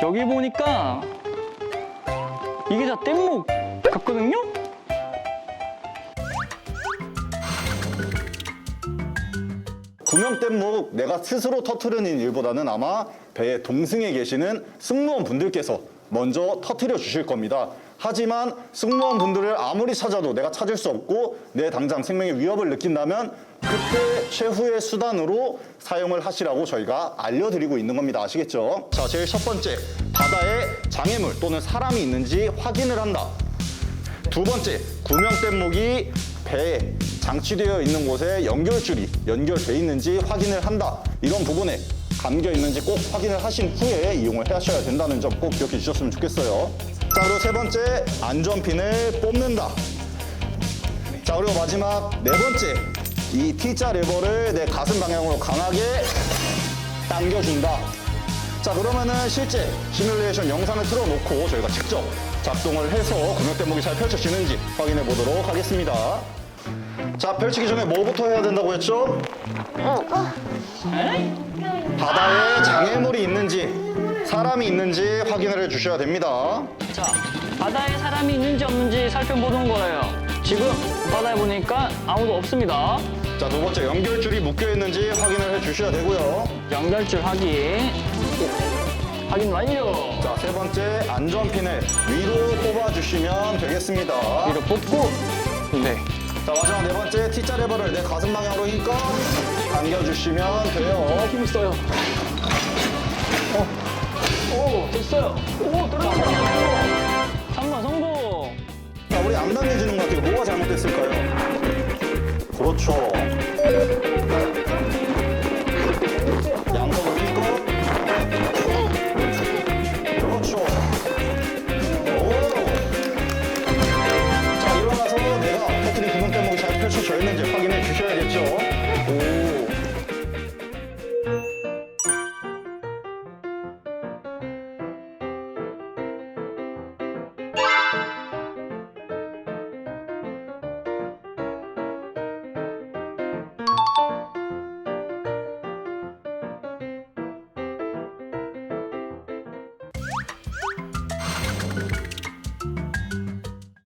여기 보니까 이게 다 뗏목 같거든요? 구명 뗏목 내가 스스로 터트리는 일보다는 아마 배의 동승에 계시는 승무원 분들께서 먼저 터트려 주실 겁니다. 하지만 승무원 분들을 아무리 찾아도 내가 찾을 수 없고 내 당장 생명의 위협을 느낀다면 그때 최후의 수단으로 사용을 하시라고 저희가 알려드리고 있는 겁니다. 아시겠죠? 자, 제일 첫 번째. 바다에 장애물 또는 사람이 있는지 확인을 한다. 두 번째, 구명뗏목이 배에 장치되어 있는 곳에 연결줄이 연결돼 있는지 확인을 한다. 이런 부분에 감겨 있는지 꼭 확인을 하신 후에 이용을 하셔야 된다는 점 꼭 기억해 주셨으면 좋겠어요. 자, 그리고 세 번째, 안전핀을 뽑는다. 자, 그리고 마지막 네 번째, 이 T자 레버를 내 가슴 방향으로 강하게 당겨준다. 자 그러면은 실제 시뮬레이션 영상을 틀어놓고 저희가 직접 작동을 해서 구명대목이 잘 펼쳐지는지 확인해 보도록 하겠습니다. 자 펼치기 전에 뭐부터 해야 된다고 했죠? 바다에 장애물이 있는지 사람이 있는지 확인을 해 주셔야 됩니다. 자, 바다에 사람이 있는지 없는지 살펴보는 거예요. 지금 바다에 보니까 아무도 없습니다. 자 두 번째 연결줄이 묶여 있는지 확인을 해 주셔야 되고요. 연결줄 확인. 확인 완료. 자 세 번째 안전핀을 위로 뽑아 주시면 되겠습니다. 위로 뽑고. 네. 자 마지막 네 번째 T자 레버를 내 가슴 방향으로 힘껏 당겨주시면 돼요. 힘 있어요. 어. 오, 됐어요. 오, 떨어졌어요. 3번 성공. 자 우리 안 당겨지는 것 같아요. 뭐가 잘못됐을까요? 그렇죠.